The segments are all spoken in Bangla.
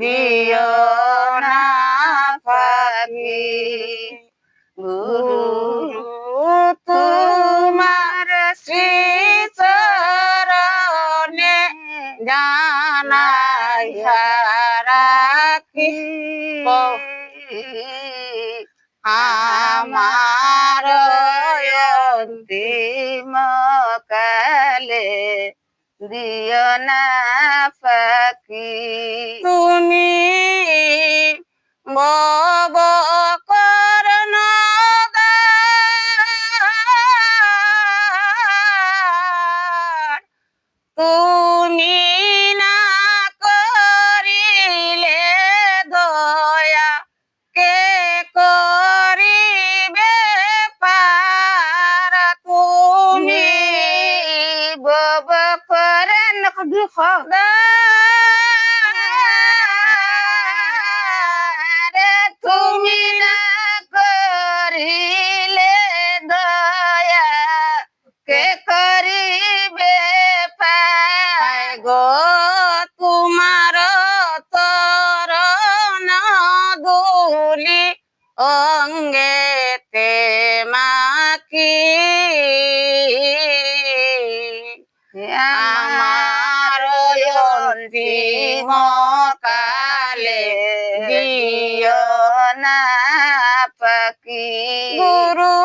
দিও না পাখি। গুরু তোমার শ্রী চরণে জানাইয়া রাখি আমার অন্তিম কালে দিও না পাখি তুমি বব খোদা তুমি না করিলে দয়া কে করিবে পায় গো তোমার তরণ দুলি অঙ্গেতে মাকি পাকি গুরু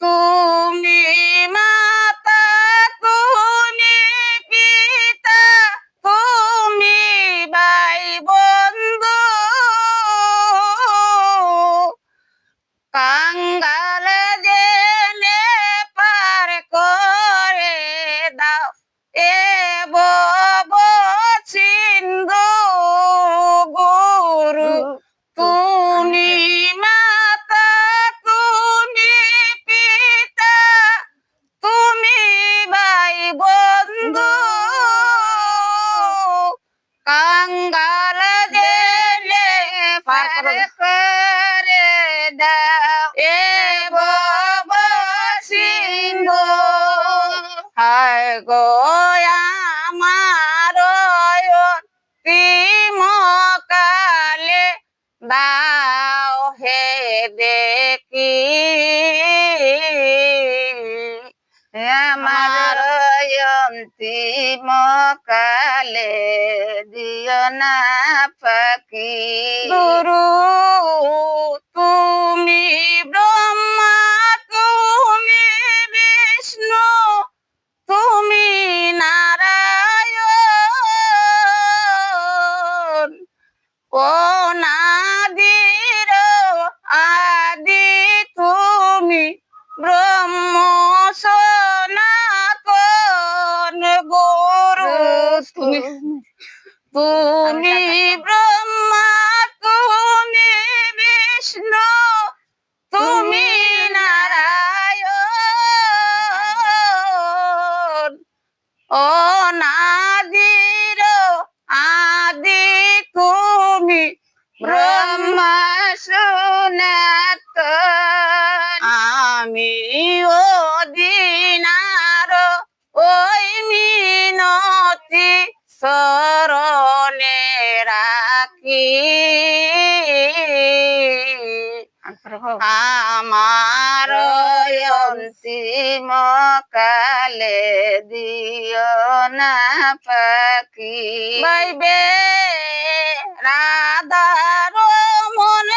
তুমি মাতা তুমি পিতা, তুমি ভাই বন্ধু কাঙ্গাল জেলে পার করে দাও এ দাও হে দেখি। আমার অন্তিম কালে দিও না পাখি গুরু তুমি ব্রহ্মা নাদির আদি তুমি ব্রহ্মা সনাতন আমি ও দিনার ওই মিনতি শরণে রাখি। আমার অন্তিম কালে দিও না পাখি। বাইবে রাধার মন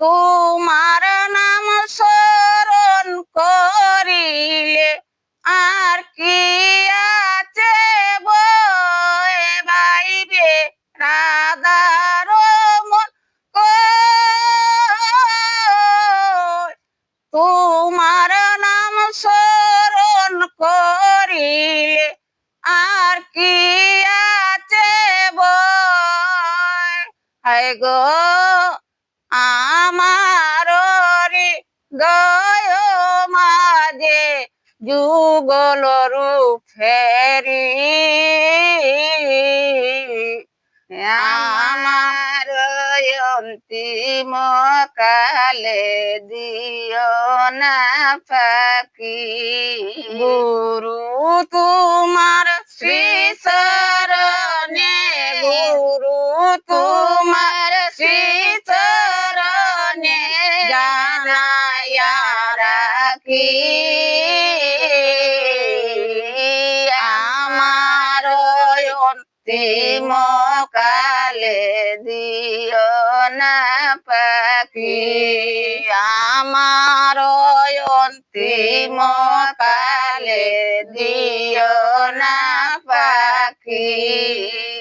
তোমার নাম স্মরণ করিলে আর কি গো আমার হৃদয় মাঝে যুগল রূপ ফেরি। আমার অন্তিম কালে দিও না ফাঁকি। গুরু তোমার রাখি আমার অন্তিম কালে দিও না পাখি। আমার অন্তিম কালে দিও না পাখি।